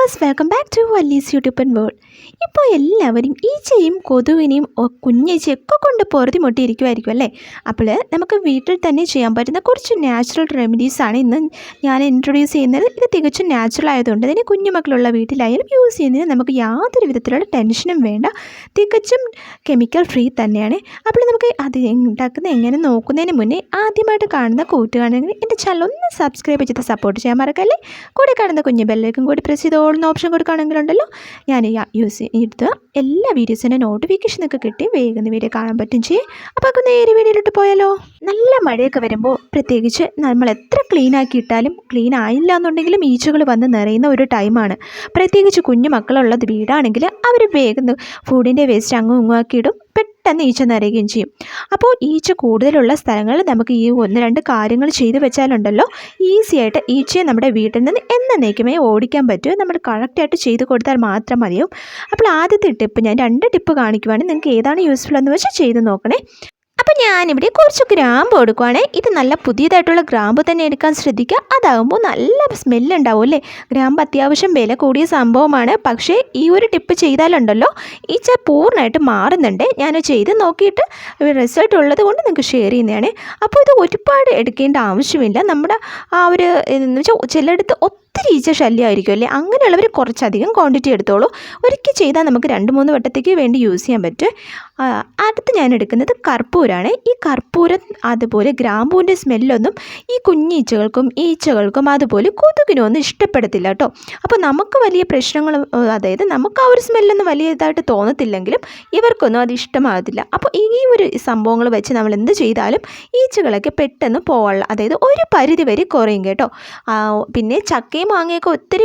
Viewers welcome back to Valli's YouTube and world ഇപ്പോൾ എല്ലാവരും ഈച്ചയും കൊതുവിനെയും കുഞ്ഞീച്ചയൊക്കെ കൊണ്ട് പൊറുതി മുട്ടിയിരിക്കുമായിരിക്കും അല്ലേ? അപ്പോൾ നമുക്ക് വീട്ടിൽ തന്നെ ചെയ്യാൻ പറ്റുന്ന കുറച്ച് നാച്ചുറൽ റെമഡീസാണ് ഇന്ന് ഞാൻ ഇൻട്രൊഡ്യൂസ് ചെയ്യുന്നത്. ഇത് തികച്ചും നാച്ചുറൽ ആയതുകൊണ്ട് തന്നെ കുഞ്ഞുമക്കളുള്ള വീട്ടിലായാലും യൂസ് ചെയ്യുന്നതിന് നമുക്ക് യാതൊരു വിധത്തിലുള്ള ടെൻഷനും വേണ്ട. തികച്ചും കെമിക്കൽ ഫ്രീ തന്നെയാണ്. അപ്പോൾ നമുക്ക് അത് ഉണ്ടാക്കുന്നത് എങ്ങനെ നോക്കുന്നതിന് മുന്നേ ആദ്യമായിട്ട് കാണുന്ന കൂട്ടുകാണെങ്കിൽ എന്റെ ചാനൽ ഒന്ന് സബ്സ്ക്രൈബ് ചെയ്ത് സപ്പോർട്ട് ചെയ്യാൻ മറക്കല്ലേ? കൂടെ കാണുന്ന കുഞ്ഞു ബെല്ലേക്കും കൂടി പ്രസ് ചെയ്ത് ഓപ്ഷൻ ഓപ്ഷൻ കൊടുക്കുകയാണെങ്കിലുണ്ടല്ലോ. ഞാൻ യൂസ് ചെയ്ത് എല്ലാ വീഡിയോസിന്റെ നോട്ടിഫിക്കേഷനൊക്കെ കിട്ടി വേഗം വീഡിയോ കാണാൻ പറ്റും ചെയ്യും. അപ്പോൾ നമുക്ക് നേരെ വീഡിയോയിലോട്ട് പോയാലോ? നല്ല മഴയൊക്കെ വരുമ്പോൾ പ്രത്യേകിച്ച് നമ്മൾ എത്ര ക്ലീൻ ആക്കി ഇട്ടാലും ക്ലീൻ ആയില്ല എന്നുണ്ടെങ്കിലും ഈച്ചകൾ വന്ന് നിറയുന്ന ഒരു ടൈമാണ് പ്രത്യേകിച്ച് കുഞ്ഞു മക്കളുള്ളത് വീടാണെങ്കിൽ അവർ വേഗം ഫുഡിന്റെ വേസ്റ്റ് അങ്ങും ഇങ്ങും ആക്കി ഇടും. പെട്ടെന്ന് ഈച്ച നിറയുകയും ചെയ്യും. അപ്പോൾ ഈച്ച കൂടുതലുള്ള സ്ഥലങ്ങളിൽ നമുക്ക് ഈ ഒന്ന് രണ്ട് കാര്യങ്ങൾ ചെയ്തു വെച്ചാലുണ്ടല്ലോ ഈസി ആയിട്ട് ഈച്ചയെ നമ്മുടെ വീട്ടിൽ നിന്ന് എന്നേക്കുമേ ഓടിക്കാൻ പറ്റുമോ നമ്മൾ കറക്റ്റായിട്ട് ചെയ്ത് കൊടുത്താൽ മാത്രം മതിയാവും. അപ്പോൾ ആദ്യത്തെ ടിപ്പ് ഞാൻ രണ്ട് ടിപ്പ് കാണിക്കുവാണെങ്കിൽ നിങ്ങൾക്ക് ഏതാണ് യൂസ്ഫുൾ എന്ന് വെച്ചാൽ ചെയ്ത് നോക്കണേ. അപ്പോൾ ഞാനിവിടെ കുറച്ച് ഗ്രാമ്പ് കൊടുക്കുവാണേ ഇത് നല്ല പുതിയതായിട്ടുള്ള ഗ്രാമ്പ് തന്നെ എടുക്കാൻ ശ്രദ്ധിക്കുക. അതാകുമ്പോൾ നല്ല സ്മെല്ല് ഉണ്ടാവും അല്ലേ? ഗ്രാമ്പ് അത്യാവശ്യം വില കൂടിയ സംഭവമാണ്. പക്ഷേ ഈ ഒരു ടിപ്പ് ചെയ്താലുണ്ടല്ലോ. ഈച്ച പൂർണമായിട്ട് മാറുന്നുണ്ട്. ഞാൻ ചെയ്ത് നോക്കിയിട്ട് റിസൾട്ട് ഉള്ളത് കൊണ്ട് നിങ്ങൾക്ക് ഷെയർ ചെയ്യുന്നതാണ്. അപ്പോൾ ഇത് ഒരുപാട് എടുക്കേണ്ട ആവശ്യമില്ല. നമ്മുടെ ആ ഒരു എന്ന് വെച്ചാൽ ചിലയിടത്ത് ഒത്തിരി ഈച്ച ശല്യമായിരിക്കും അല്ലേ? അങ്ങനെയുള്ളവർ കുറച്ചധികം ക്വാണ്ടിറ്റി എടുത്തോളൂ. ഒരിക്കൽ ചെയ്താൽ നമുക്ക് രണ്ട് മൂന്ന് വട്ടത്തേക്ക് വേണ്ടി യൂസ് ചെയ്യാൻ പറ്റും. അടുത്ത് ഞാൻ എടുക്കുന്നത് കർപ്പൂരാണ്. ഈ കർപ്പൂരം അതുപോലെ ഗ്രാമ്പൂവിന്റെ സ്മെല്ലൊന്നും ഈ കുഞ്ഞീച്ചകൾക്കും ഈച്ചകൾക്കും അതുപോലെ കൊതുകിനും ഒന്നും ഇഷ്ടപ്പെടത്തില്ല കേട്ടോ. അപ്പോൾ നമുക്ക് വലിയ പ്രശ്നങ്ങൾ അതായത് നമുക്ക് ആ ഒരു സ്മെല്ലൊന്നും വലിയ ഇതായിട്ട് തോന്നത്തില്ലെങ്കിലും ഇവർക്കൊന്നും അത് ഇഷ്ടമാകത്തില്ല. അപ്പോൾ ഈ ഒരു സംഭവങ്ങൾ വെച്ച് നമ്മൾ എന്ത് ചെയ്താലും ഈച്ചകളൊക്കെ പെട്ടെന്ന് പോകാനുള്ള അതായത് ഒരു പരിധി വരെ കുറയും കേട്ടോ. പിന്നെ ചക്കയും മാങ്ങയൊക്കെ ഒത്തിരി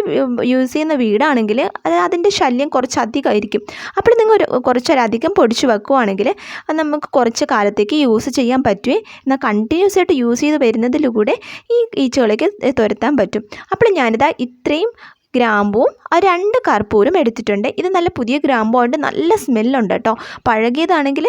യൂസ് ചെയ്യുന്ന വീടാണെങ്കിൽ അത് അതിന്റെ ശല്യം കുറച്ച് അധികമായിരിക്കും അപ്പോൾ നിങ്ങൾ കുറച്ചൊരധികം പൊടിച്ച് വെക്കുവാണെങ്കിൽ നമുക്ക് കുറച്ച് കാലത്തേക്ക് യൂസ് ചെയ്യാൻ പറ്റുമേ എന്നാൽ കണ്ടിന്യൂസ് ആയിട്ട് യൂസ് ചെയ്ത് വരുന്നതിലൂടെ ഈ ഈച്ചകളൊക്കെ തുരത്താൻ പറ്റും. അപ്പോൾ ഞാനിതാ ഇത്രയും ഗ്രാമ്പുവും ആ രണ്ട് കർപ്പൂരും എടുത്തിട്ടുണ്ട്. ഇത് നല്ല പുതിയ ഗ്രാമ്പു കൊണ്ട് നല്ല സ്മെല്ലുണ്ട് കേട്ടോ. പഴകിയതാണെങ്കിൽ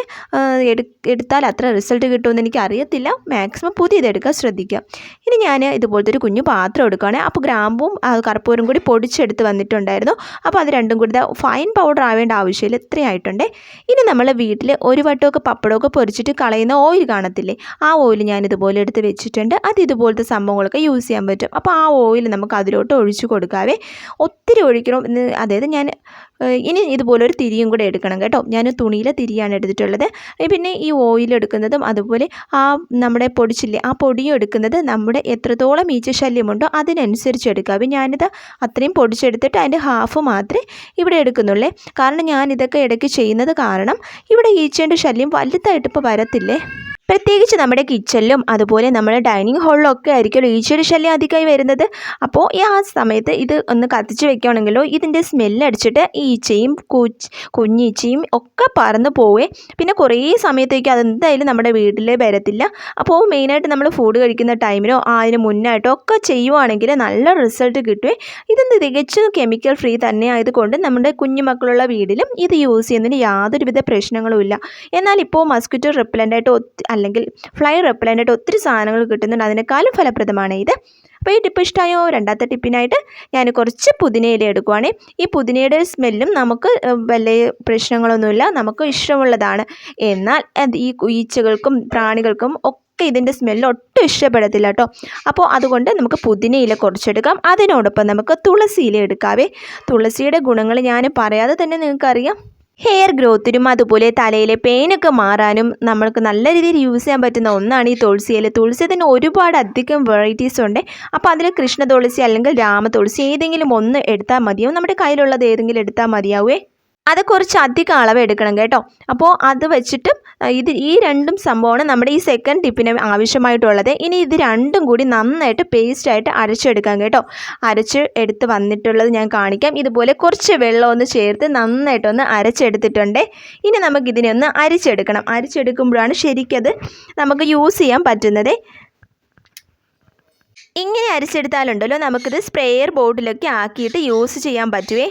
എടുത്താൽ അത്ര റിസൾട്ട് കിട്ടുമെന്ന് എനിക്ക് അറിയത്തില്ല മാക്സിമം പുതിയത് എടുക്കാൻ ശ്രദ്ധിക്കുക ഇനി ഞാൻ ഇതുപോലത്തെ ഒരു കുഞ്ഞു പാത്രം എടുക്കുകയാണെങ്കിൽ അപ്പോൾ ഗ്രാമ്പും കർപ്പൂരം കൂടി പൊടിച്ചെടുത്ത് വന്നിട്ടുണ്ടായിരുന്നു. അപ്പോൾ അത് രണ്ടും കൂടി ഫൈൻ പൗഡർ ആവേണ്ട ആവശ്യമില്ല. ഇത്രയായിട്ടുണ്ട്. ഇനി നമ്മൾ വീട്ടിൽ ഒരു വട്ടമൊക്കെ പപ്പടമൊക്കെ പൊരിച്ചിട്ട് കളയുന്ന ഓയിൽ കാണത്തില്ലേ? ആ ഓയിൽ ഞാൻ ഇതുപോലെ എടുത്ത് വെച്ചിട്ടുണ്ട്. അത് ഇതുപോലത്തെ സംഭവങ്ങളൊക്കെ യൂസ് ചെയ്യാൻ പറ്റും. അപ്പോൾ ആ ഓയിൽ നമുക്ക് അതിലോട്ട് ഒഴിച്ചു കൊടുക്കാവേ. ഒത്തിരി ഒഴിക്കണം. അതായത് ഞാൻ ഇനി ഇതുപോലെ ഒരു തിരിയും കൂടെ എടുക്കണം കേട്ടോ. ഞാൻ തുണിയിലെ തിരിയാണ് എടുത്തിട്ടുള്ളത്. പിന്നെ ഈ ഓയിൽ എടുക്കുന്നതും അതുപോലെ ആ നമ്മുടെ പൊടിച്ചില്ലേ ആ പൊടിയും എടുക്കുന്നത് നമ്മുടെ എത്രത്തോളം ഈച്ച ശല്യമുണ്ടോ അതിനനുസരിച്ച് എടുക്കുക. അപ്പോൾ ഞാനിത് അത്രയും പൊടിച്ചെടുത്തിട്ട് അതിന്റെ ഹാഫ് മാത്രമേ ഇവിടെ എടുക്കുന്നുള്ളേ. കാരണം ഞാൻ ഇതൊക്കെ ഇടയ്ക്ക് ചെയ്യുന്നത് കാരണം ഇവിടെ ഈച്ചേന്റെ ശല്യം വലുതായിട്ട് ഇപ്പോൾ വരത്തില്ലേ? പ്രത്യേകിച്ച് നമ്മുടെ കിച്ചണിലും അതുപോലെ നമ്മുടെ ഡൈനിങ് ഹാളിലും ഒക്കെ ആയിരിക്കുമല്ലോ ഈച്ചയുടെ ശല്യം അധികമായി വരുന്നത്. അപ്പോൾ ഈ ആ സമയത്ത് ഇത് ഒന്ന് കത്തിച്ച് വെക്കുകയാണെങ്കിലോ ഇതിന്റെ സ്മെല്ലടിച്ചിട്ട് ഈ ഈച്ചയും കുഞ്ഞീച്ചയും ഒക്കെ പറന്ന് പോവേ. പിന്നെ കുറേ സമയത്തേക്ക് അതെന്തായാലും നമ്മുടെ വീട്ടിൽ വരത്തില്ല. അപ്പോൾ മെയിനായിട്ട് നമ്മൾ ഫുഡ് കഴിക്കുന്ന ടൈമിലോ അതിന് മുന്നായിട്ടോ ഒക്കെ ചെയ്യുവാണെങ്കിൽ നല്ല റിസൾട്ട് കിട്ടുവേ. ഇതെന്ത് തികച്ചും കെമിക്കൽ ഫ്രീ തന്നെ ആയതുകൊണ്ട് നമ്മുടെ കുഞ്ഞുമക്കളുള്ള വീടിലും ഇത് യൂസ് ചെയ്യുന്നതിന് യാതൊരുവിധ പ്രശ്നങ്ങളും ഇല്ല. എന്നാൽ ഇപ്പോൾ മസ്കിറ്റോ റിപ്പലന്റായിട്ട് അല്ലെങ്കിൽ ഫ്ലൈ റെപ്പലന്റായിട്ട് ഒത്തിരി സാധനങ്ങൾ കിട്ടുന്നുണ്ട്. അതിനേക്കാളും ഫലപ്രദമാണ് ഇത്. അപ്പോൾ ഈ ടിപ്പ് ഇഷ്ടമായോ രണ്ടാമത്തെ ടിപ്പിനായിട്ട് ഞാൻ കുറച്ച് പുതിനയില എടുക്കുവാണേ. ഈ പുതിനയുടെ സ്മെല്ലും നമുക്ക് വലിയ പ്രശ്നങ്ങളൊന്നുമില്ല. നമുക്ക് ഇഷ്ടമുള്ളതാണ്. എന്നാൽ അത് ഈ ഈച്ചകൾക്കും പ്രാണികൾക്കും ഒക്കെ ഇതിന്റെ സ്മെല്ല് ഒട്ടും ഇഷ്ടപ്പെടത്തില്ല കേട്ടോ അപ്പോൾ അതുകൊണ്ട് നമുക്ക് പുതിനയില കുറച്ചെടുക്കാം. അതിനോടൊപ്പം നമുക്ക് തുളസിയില എടുക്കാവേ. തുളസിയുടെ ഗുണങ്ങൾ ഞാൻ പറയാതെ തന്നെ നിങ്ങൾക്കറിയാം. ഹെയർ ഗ്രോത്തിനും അതുപോലെ തലയിലെ പെയിനൊക്കെ മാറാനും നമ്മൾക്ക് നല്ല രീതിയിൽ യൂസ് ചെയ്യാൻ പറ്റുന്ന ഒന്നാണ് ഈ തുളസിയില തുളസി തന്നെ ഒരുപാട് അധികം വെറൈറ്റീസ് ഉണ്ട്. അപ്പോൾ അതിൽ കൃഷ്ണ തുളസി അല്ലെങ്കിൽ രാമ തുളസി ഏതെങ്കിലും ഒന്ന് എടുത്താൽ മതിയാവും. നമ്മുടെ കയ്യിലുള്ളത് ഏതെങ്കിലും എടുത്താൽ മതിയാവേ? അത് കുറച്ച് അധികം അളവ് എടുക്കണം കേട്ടോ. അപ്പോൾ അത് വെച്ചിട്ട് ഇത് ഈ രണ്ടും സംഭവമാണ് നമ്മുടെ ഈ സെക്കൻഡ് ടിപ്പിന് ആവശ്യമായിട്ടുള്ളത്. ഇനി ഇത് രണ്ടും കൂടി നന്നായിട്ട് പേസ്റ്റായിട്ട് അരച്ചെടുക്കാം കേട്ടോ. അരച്ച് എടുത്ത് വന്നിട്ടുള്ളത് ഞാൻ കാണിക്കാം. ഇതുപോലെ കുറച്ച് വെള്ളം ഒന്ന് ചേർത്ത് നന്നായിട്ടൊന്ന് അരച്ചെടുത്തിട്ടുണ്ട്. ഇനി നമുക്ക് ഇതിനെ ഒന്ന് അരിച്ചെടുക്കണം. അരിച്ചെടുക്കുമ്പോഴാണ് ശരിക്കത് നമുക്ക് യൂസ് ചെയ്യാൻ പറ്റുന്നത്. ഇങ്ങനെ അരിച്ചെടുത്താലുണ്ടല്ലോ നമുക്കിത് സ്പ്രേയർ ബോട്ടിലൊക്കെ ആക്കിയിട്ട് യൂസ് ചെയ്യാൻ പറ്റുവേ?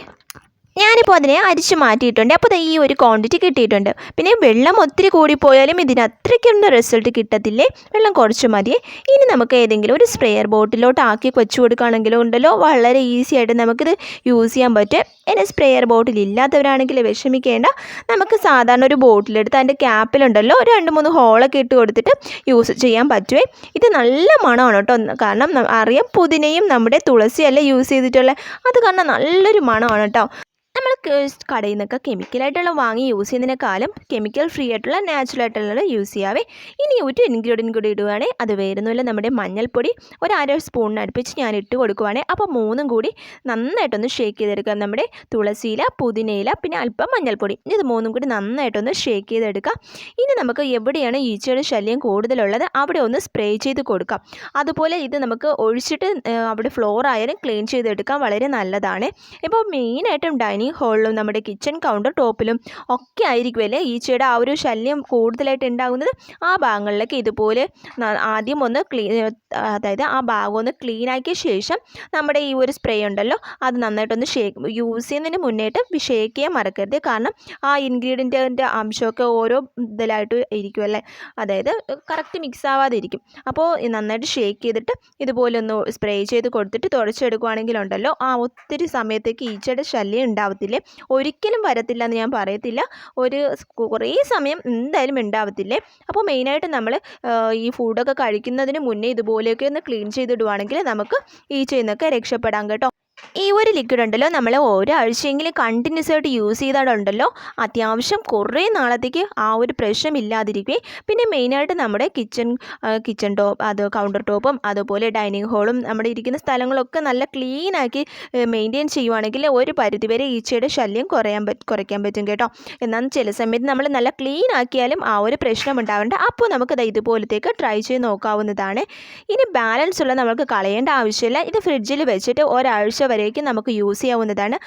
ഞാനിപ്പോൾ അതിനെ അരിച്ച് മാറ്റിയിട്ടുണ്ട്. അപ്പോൾ ഈ ഒരു ക്വാണ്ടിറ്റി കിട്ടിയിട്ടുണ്ട്. പിന്നെ വെള്ളം ഒത്തിരി കൂടിപ്പോയാലും ഇതിന് അത്രയ്ക്കൊന്നും റിസൾട്ട് കിട്ടത്തില്ലേ? വെള്ളം കുറച്ച് മതിയേ ഇനി നമുക്ക് ഏതെങ്കിലും ഒരു സ്പ്രെയർ ബോട്ടിലോട്ട് ആക്കി വെച്ച് കൊടുക്കുകയാണെങ്കിലും ഉണ്ടല്ലോ? വളരെ ഈസി ആയിട്ട് നമുക്കിത് യൂസ് ചെയ്യാൻ പറ്റും. ഇനി സ്പ്രെയർ ബോട്ടിൽ ഇല്ലാത്തവരാണെങ്കിൽ വിഷമിക്കേണ്ട. നമുക്ക് സാധാരണ ഒരു ബോട്ടിലെടുത്ത് അതിന്റെ ക്യാപ്പിലുണ്ടല്ലോ രണ്ട് മൂന്ന് ഹോളൊക്കെ ഇട്ട് കൊടുത്തിട്ട് യൂസ് ചെയ്യാൻ പറ്റുമേ ഇത് നല്ല മണമാണ് കേട്ടോ. കാരണം അറിയാം പുതിനയും നമ്മുടെ തുളസിയല്ല യൂസ് ചെയ്തിട്ടുള്ളത് അത് കാരണം നല്ലൊരു മണമാണ് കേട്ടോ. കടയിൽ നിന്നൊക്കെ കെമിക്കലായിട്ടുള്ള വാങ്ങി യൂസ് ചെയ്യുന്നതിനേക്കാളും കെമിക്കൽ ഫ്രീ ആയിട്ടുള്ള നാച്ചുറൽ ആയിട്ടുള്ള യൂസ് ചെയ്യാവേ. ഇനി ഒരു ഇൻഗ്രീഡിയൻ കൂടി ഇടുവാണെങ്കിൽ അത് വരുന്നില്ല നമ്മുടെ മഞ്ഞൾപ്പൊടി ഒരു അര സ്പൂണിന് അടുപ്പിച്ച് ഞാൻ ഇട്ട് കൊടുക്കുവാണെങ്കിൽ അപ്പോൾ മൂന്നും കൂടി നന്നായിട്ടൊന്ന് ഷേക്ക് ചെയ്തെടുക്കുക. നമ്മുടെ തുളസിയില പുതിനയില പിന്നെ അല്പം മഞ്ഞൾപ്പൊടി. ഇത് മൂന്നും കൂടി നന്നായിട്ടൊന്ന് ഷേക്ക് ചെയ്തെടുക്കുക. ഇനി നമുക്ക് എവിടെയാണ് ഈച്ചയുടെ ശല്യം കൂടുതലുള്ളത്? അവിടെ ഒന്ന് സ്പ്രേ ചെയ്ത് കൊടുക്കാം. അതുപോലെ ഇത് നമുക്ക് ഒഴിച്ചിട്ട് അവിടെ ഫ്ലോർ ആയാലും ക്ലീൻ ചെയ്തെടുക്കാൻ വളരെ നല്ലതാണ്. ഇപ്പോൾ മെയിനായിട്ടും ഡൈനിങ് ഹാളിലും നമ്മുടെ കിച്ചൺ കൗണ്ടർ ടോപ്പിലും ഒക്കെ ആയിരിക്കുമല്ലേ? ഈച്ചയുടെ ആ ഒരു ശല്യം കൂടുതലായിട്ട് ഉണ്ടാകുന്നത്? ആ ഭാഗങ്ങളിലൊക്കെ ഇതുപോലെ ആദ്യം ഒന്ന് ക്ലീൻ അതായത് ആ ഭാഗം ഒന്ന് ക്ലീൻ ആക്കിയ ശേഷം നമ്മുടെ ഈ ഒരു സ്പ്രേ ഉണ്ടല്ലോ അത് നന്നായിട്ടൊന്ന് ഷേക്ക് യൂസ് ചെയ്യുന്നതിന് മുന്നേട്ട് ഷേക്ക് ചെയ്യാൻ മറക്കരുത്. കാരണം ആ ഇൻഗ്രീഡിയന്റിന്റെ അംശമൊക്കെ ഓരോ ഇതിലായിട്ട് ഇരിക്കുമല്ലേ അതായത് കറക്റ്റ് മിക്സ് ആവാതെ ഇരിക്കും അപ്പോൾ നന്നായിട്ട് ഷേക്ക് ചെയ്തിട്ട് ഇതുപോലെ ഒന്ന് സ്പ്രേ ചെയ്ത് കൊടുത്തിട്ട് തുടച്ചെടുക്കുകയാണെങ്കിലുണ്ടല്ലോ ആ ഒത്തിരി സമയത്തേക്ക് ഈച്ചയുടെ ശല്യം ഉണ്ടാവത്തില്ലേ. ഒരിക്കലും വരത്തില്ല എന്ന് ഞാൻ പറയത്തില്ല. ഒരു കുറേ സമയം എന്തായാലും ഉണ്ടാവത്തില്ലേ അപ്പോൾ മെയിനായിട്ട് നമ്മൾ ഈ ഫുഡൊക്കെ കഴിക്കുന്നതിന് മുന്നേ ഇതുപോലെയൊക്കെ ഒന്ന് ക്ലീൻ ചെയ്തിടുവാണെങ്കിൽ നമുക്ക് ഈ ചെയ്യുന്നൊക്കെ രക്ഷപ്പെടാം കേട്ടോ. ഈ ഒരു ലിക്വിഡ് ഉണ്ടല്ലോ നമ്മൾ ഒരാഴ്ചയെങ്കിലും കണ്ടിന്യൂസ് ആയിട്ട് യൂസ് ചെയ്താലുണ്ടല്ലോ അത്യാവശ്യം കുറേ നാളത്തേക്ക് ആ ഒരു പ്രശ്നം ഇല്ലാതിരിക്കുകയും പിന്നെ മെയിനായിട്ട് നമ്മുടെ കിച്ചൺ കിച്ചൺ ടോപ്പ് അത് കൗണ്ടർ ടോപ്പും അതുപോലെ ഡൈനിങ് ഹോളും നമ്മുടെ ഇരിക്കുന്ന സ്ഥലങ്ങളൊക്കെ നല്ല ക്ലീനാക്കി മെയിന്റെയിൻ ചെയ്യുവാണെങ്കിൽ ഒരു പരിധിവരെ ഈച്ചയുടെ ശല്യം കുറയാൻ പറ്റും കുറയ്ക്കാൻ പറ്റും കേട്ടോ. എന്നാൽ ചില സമയത്ത് നമ്മൾ നല്ല ക്ലീൻ ആക്കിയാലും ആ ഒരു പ്രശ്നം ഉണ്ടാവേണ്ട. അപ്പോൾ നമുക്ക് ദാ ഇതുപോലത്തേക്ക് ട്രൈ ചെയ്ത് നോക്കാവുന്നതാണ്. ഇനി ബാലൻസ് ഉള്ള നമുക്ക് കളയേണ്ട ആവശ്യമില്ല. ഇത് ഫ്രിഡ്ജിൽ വെച്ചിട്ട് ഒരാഴ്ച വരേക്കും നമുക്ക് യൂസ് ചെയ്യാവുന്നതാണ്.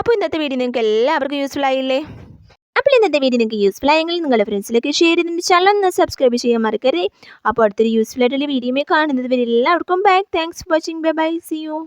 അപ്പോൾ ഇന്നത്തെ വീഡിയോ നിങ്ങൾക്ക് എല്ലാവർക്കും യൂസ്ഫുൾ ആയില്ലേ? അപ്പോൾ ഇന്നത്തെ വീഡിയോ നിങ്ങൾക്ക് യൂസ്ഫുൾ ആയെങ്കിൽ നിങ്ങളുടെ ഫ്രണ്ട്സിലേക്ക് ഷെയർ ചെയ്തിട്ട് ചാനൽ ഒന്ന് സബ്സ്ക്രൈബ് ചെയ്യാൻ മറക്കരുത്. അപ്പോൾ അടുത്തൊരു യൂസ്ഫുൾ ആയിട്ടുള്ള വീഡിയോ കാണുന്നത് വരെ എല്ലാവർക്കും bye thanks for watching bye bye see you